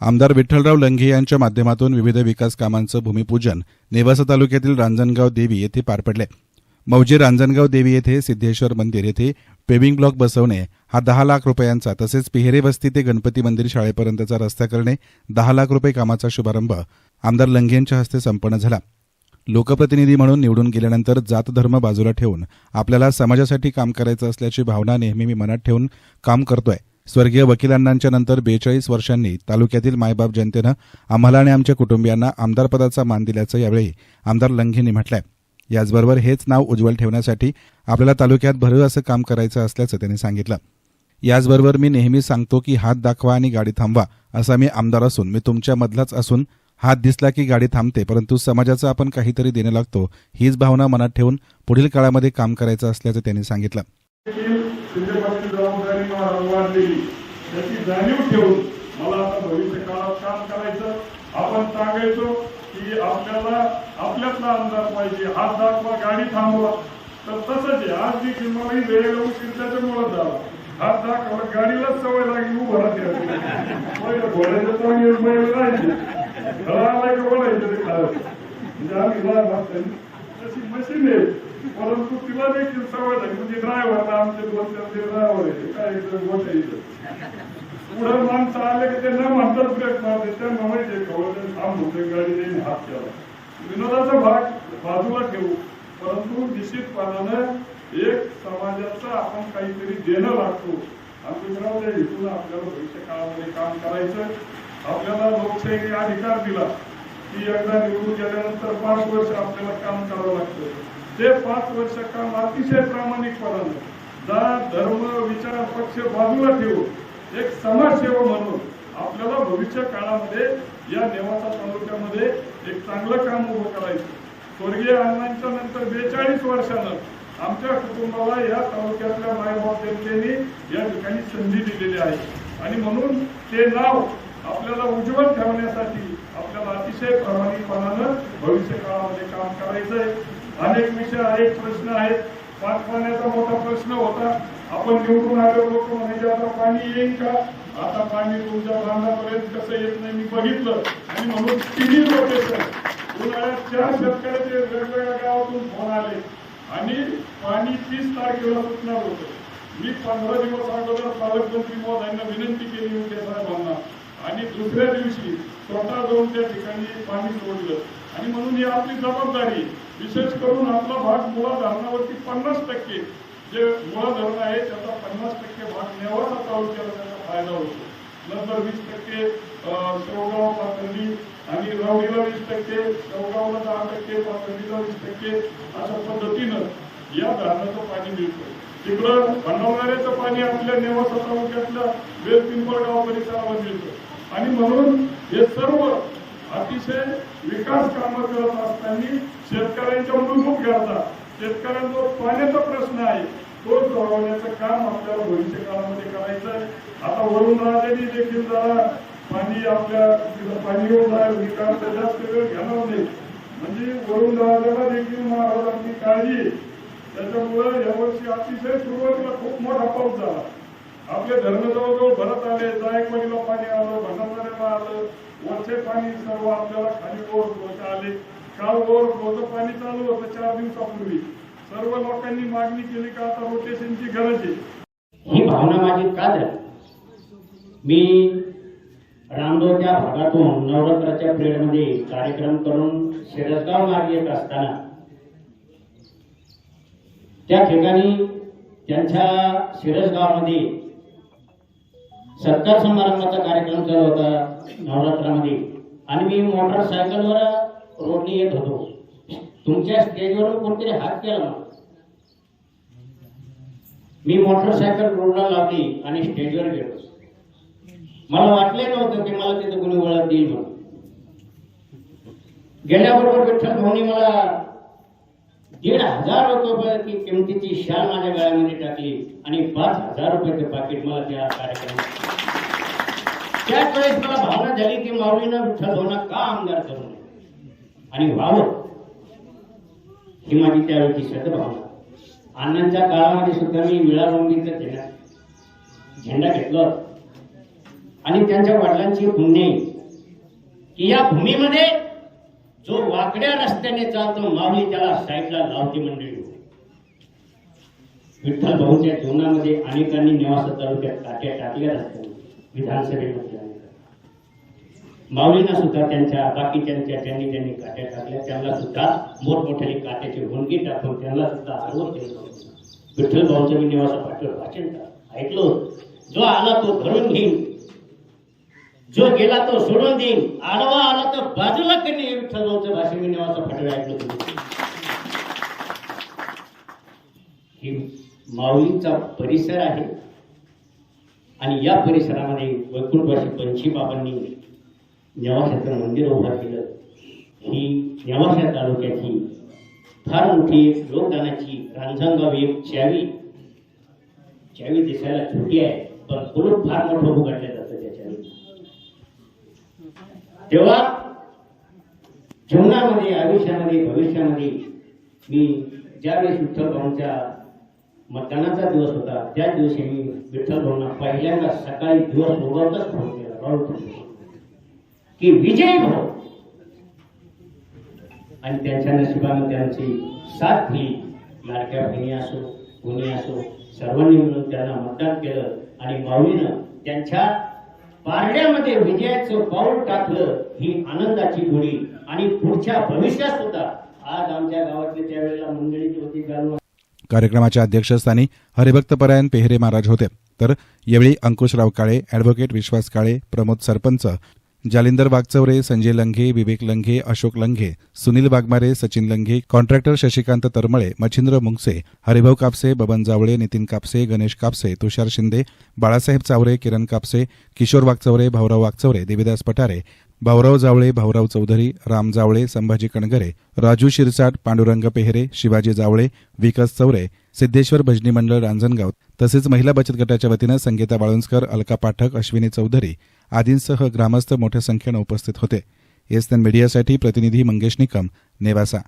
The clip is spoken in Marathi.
आमदार विठ्ठलराव लंघे यांच्या माध्यमातून विविध विकास कामांचं भूमिपूजन नेवासा तालुक्यातील रांजणगाव देवी येथे पार पडले. मौजे रांजणगाव देवी येथे सिद्धेश्वर मंदिर येथे पेविंग ब्लॉक बसवणे हा दहा लाख रुपयांचा तसेच पिहेरे वस्ती ते गणपती मंदिर शाळेपर्यंतचा रस्ता करणे दहा लाख रुपये कामाचा शुभारंभ आमदार लंघे यांच्या हस्ते संपन्न झाला. लोकप्रतिनिधी म्हणून निवडून गेल्यानंतर जात धर्म बाजूला ठेवून आपल्याला समाजासाठी काम करायचं असल्याची भावना नेहमी मी मनात ठेवून काम करतोय. स्वर्गीय वकिलांनाच्या नंतर बेचाळीस वर्षांनी तालुक्यातील मायबाप जनतेनं आम्हाला आणि आमच्या कुटुंबियांना आमदारपदाचा मान दिल्याचं यावेळी आमदार लंघेंनी म्हटलंय. याचबरोबर हेच नाव उज्ज्वल ठेवण्यासाठी आपल्याला तालुक्यात भरव असं काम करायचं असल्याचं त्यांनी सांगितलं. याचबरोबर मी नेहमी सांगतो की हात दाखवा आणि गाडी थांबवा असा मी आमदार असून मी तुमच्यामधलाच असून हात दिसला की गाडी थांबते परंतु समाजाचं आपण काहीतरी देणं लागतो हीच भावना मनात ठेवून पुढील काळामध्ये काम करायचं असल्याचं त्यांनी सांगितलं. देखील जबाबदारी मला वाढलेली. त्याची जाणीव ठेवून मला आता भविष्य काळात काम करायचं आपण सांगायचो की आपल्याला आपल्यातला आमदार पाहिजे. हात दाखवा गाडी थांबवा. तर तसंच आहे. आज जी मला ही वेळेला उशीर त्याच्यामुळे झाला हात दाखवा गाडीला सवय लागली उभं राहते पहिलं घोड्याचं चांगली बैल राहायचे. घराला बोलायचं ते खायला म्हणजे आम्ही लहान असताना तशी मशीन आहे. परंतु तिला देखील सवय झाली म्हणजे ड्रायव्हर आमचे दोन चार ते ड्रायव्हर आहे काय इथं गोष्ट इथं पुढे माणसं आले की ते न म्हणतात ब्रेक मारते त्यांना माहिती आहे का वजन थांब होते गाडी त्यांनी हात केला विनोदाचा भाग बाजूला ठेवू. परंतु निश्चितपणानं एक समाजाचं आपण काहीतरी देणं लागतो आंबेडकरांच्या हेतून आपल्याला भविष्य काळामध्ये काम करायचं. आपल्याला लोकशाहीने अधिकार दिला. की एकदा निवडून गेल्यानंतर पाच वर्ष आपल्याला काम करावं लागतं. ते पाच वर्ष काम अतिशय प्रामाणिकपणानं. जात धर्म विचार पक्ष बाजूला ठेवून एक समाजसेवा म्हणून आपल्याला भविष्य काळामध्ये या नेवासा तालुक्यामध्ये एक चांगलं काम उभं करायचं. स्वर्गीय अण्णांच्या नंतर बेचाळीस वर्षानं आमच्या कुटुंबाला या तालुक्यातल्या मायबाप जनतेने या ठिकाणी संधी दिलेली आहे. आणि म्हणून ते नाव आपल्याला उज्ज्वल ठेवण्यासाठी आपल्याला अतिशय प्रामाणिकपणानं भविष्य काळामध्ये काम करायचंय. अनेक विषय आहेत प्रश्न आहेत. पाच पाण्याचा मोठा प्रश्न होता. आपण निवडून आलो लोक म्हणजे आता पाणी येईल का? आता पाणी तुमच्या बांधापर्यंत कसं येत नाही? मी बघितलं. आणि म्हणून तिन्ही लोकेशन चार शेतकऱ्याचे वेगवेगळ्या गावातून फोन आले. आणि पाणी तीस तारखेला सुटणार होतं. मी पंधरा दिवस अगोदर पालकमंत्री महोदयांना विनंती केली होती साहेबांना आणि दुसऱ्या दिवशी स्वतः जाऊन त्या ठिकाणी पाणी सोडलं. आणि म्हणून ही आपली जबाबदारी विशेष करून आपला भाग मुळा धरणावरती पन्नास टक्के जे मुळा धरण आहे त्याचा पन्नास टक्के भाग नेवासा तालुक्याला त्याचा फायदा होतो. नंतर वीस टक्के शेवगाव पाथर्डी आणि रावडीला वीस टक्के शेवगावला दहा टक्के पाथर्डीला वीस टक्के अशा पद्धतीनं या धरणाचं पाणी मिळतं तिकडं भंडारदऱ्याचं पाणी आपल्या नेवासा तालुक्यातल्या वेल पिंपळगाव परिसराला मिळतं आणि म्हणून हे सर्व अतिशय विकास कामं करत असताना शेतकऱ्यांच्या मूलभूत गरजा शेतकऱ्यांचा पाण्याचा प्रश्न आहे. तो सोडवण्याचं काम आपल्याला भविष्य काळामध्ये करायचं आहे. आता वरून राजांनी देखील जरा पाणी आपल्या तिथं पाणी येऊन राहील विकास जास्त वेळ घेणार नाही. म्हणजे वरून राजाला देखील महाराजांची काळजी त्याच्यामुळे यावर्षी अतिशय सुरुवातीला खूप मोठा पाऊस झाला. आपले धरण जवळजवळ भरत आले जायकवाडीला पाणी आलं भंडारदऱ्याला आलं. वरचे पाणी सर्व आपल्याला खाली ओव्हरफ्लोचे आले. काल ओव्हरफ्लोचं पाणी चालू होतं चार दिवसापूर्वी. सर्व लोकांनी मागणी केली का आता रोटेशनची गरज आहे. ही भावना माझी का झाली? मी रामदोरच्या भागातून नवरात्राच्या पिरियडमध्ये कार्यक्रम करून शिरसगाव मार्ग येत असताना त्या ठिकाणी त्यांच्या शिरसगावमध्ये सत्कार समारंभाचा कार्यक्रम चालू होता नवरात्रामध्ये. आणि मी मोटरसायकलवर रोडने येत होतो. तुमच्या स्टेजवर कोणतरी हात केला ना मी मोटरसायकल रोडला लावली आणि स्टेजवर गेलो. मला वाटले नव्हतं की मला तिथं कोणी वळत देईल म्हणून. गेल्याबरोबर विठ्ठल भाऊनी मला दीड हजार रुपये किमतीची शाल माझ्या गळ्यामध्ये टाकली आणि पाच हजार रुपयाचे पाकिट मला त्या कार्यक्रमात त्याच वेळेस मला भावना झाली की माऊलीनं विठ्ठल भाऊना का आमदार करू नये आणि व्हावं ही माझी त्यावेळेची श्रद्धा भावना. अण्णांच्या काळामध्ये सुद्धा मी विळा रुंदीचा झेंडा झेंडा घेतला आणि त्यांच्या वडिलांची पुण्य की या भूमीमध्ये जो वाकड्या रस्त्याने चालतो माऊली त्याला साईडला लावती मंडळी. विठ्ठल भाऊच्या जीवनामध्ये अनेकांनी निवास तालुक्यात काट्या टाकल्या रस्त्याने विधानसभेमध्ये. माऊलींना सुद्धा त्यांच्या बाकीच्यांच्या ज्यांनी ज्यांनी काट्या टाकल्या. त्यांना सुद्धा मोठमोठ्याने काट्याची भोंगी टाकून त्यांना सुद्धा आडवं केलं. विठ्ठल मी निवासा पाठवलं भाषण ऐकलं? जो आला तो भरून घेईन. जो गेला तो सोडून देईन. आडवा आला तर बाजूला कधी विठ्ठल भाऊचं भाषण मी निवासा पाठवलं ऐकलं ही माऊलींचा परिसर आहे. आणि या परिसरामध्ये वैकुंठवासी पंछी बाबांनी नेवाशाचं मंदिर उभा केलं ही नेवाशा तालुक्याची फार मोठी लोकदानाची योगदानाची रांजणगाव एक चावी चावी दिसायला छोटी आहे पण कुलूप फार मोठं उघडलं जातं त्या चावी तेव्हा जीवनामध्ये आयुष्यामध्ये भविष्यामध्ये मी ज्यावेळेस विठ्ठल भाऊंच्या मतदानाचा दिवस होता त्या दिवशी मी विठ्ठल भाऊंना पहिल्यांदा सकाळी दिवस उगवतच फोन केला राहुल ठाकरे. की विजय भाऊ आणि त्यांच्या नशिबानं त्यांची साथ दिली लाडक्या बहिणी असो कोणी असो सर्वांनी मिळून त्यांना मतदान केलं आणि माऊलीनं त्यांच्या पारड्यामध्ये विजयाचं पाऊल टाकलं ही आनंदाची गोडी आणि पुढच्या भविष्यात सुद्धा आज आमच्या गावातले त्यावेळेला मंडळीचे जी होती घालून कार्यक्रमाच्या अध्यक्षस्थानी हरिभक्तपरायण पेहरे महाराज होते. तर यावेळी अंकुशराव काळे अॅडव्होकेट विश्वास काळे प्रमोद सरपंच जालिंदर वागचौरे संजय लंघे विवेक लंघे अशोक लंघे सुनील वाघमारे सचिन लंघे कॉन्ट्रॅक्टर शशिकांत तरमळे मच्छिंद्र मुंगसे हरिभाऊ कापसे बबन जावळे नितीन कापसे गणेश कापसे तुषार शिंदे बाळासाहेब चावरे किरण कापसे किशोर वागचौरे भाऊराव वागचौरे देविदास पठारे भाऊराव जावळे भाऊराव चौधरी राम जावळे संभाजी कणगरे राजू शिरसाट पांडुरंग पेहरे शिवाजी जावळे विकास चौरे सिद्धेश्वर भजनी मंडळ रांजणगाव तसेच महिला बचत गटाच्या वतीनं संगीता बाळुंजकर अलका पाठक अश्विनी चौधरी आदींसह ग्रामस्थ मोठ्या संख्येनं उपस्थित होते. एसएन मीडियासाठी प्रतिनिधी मंगेश निकम नेवासा.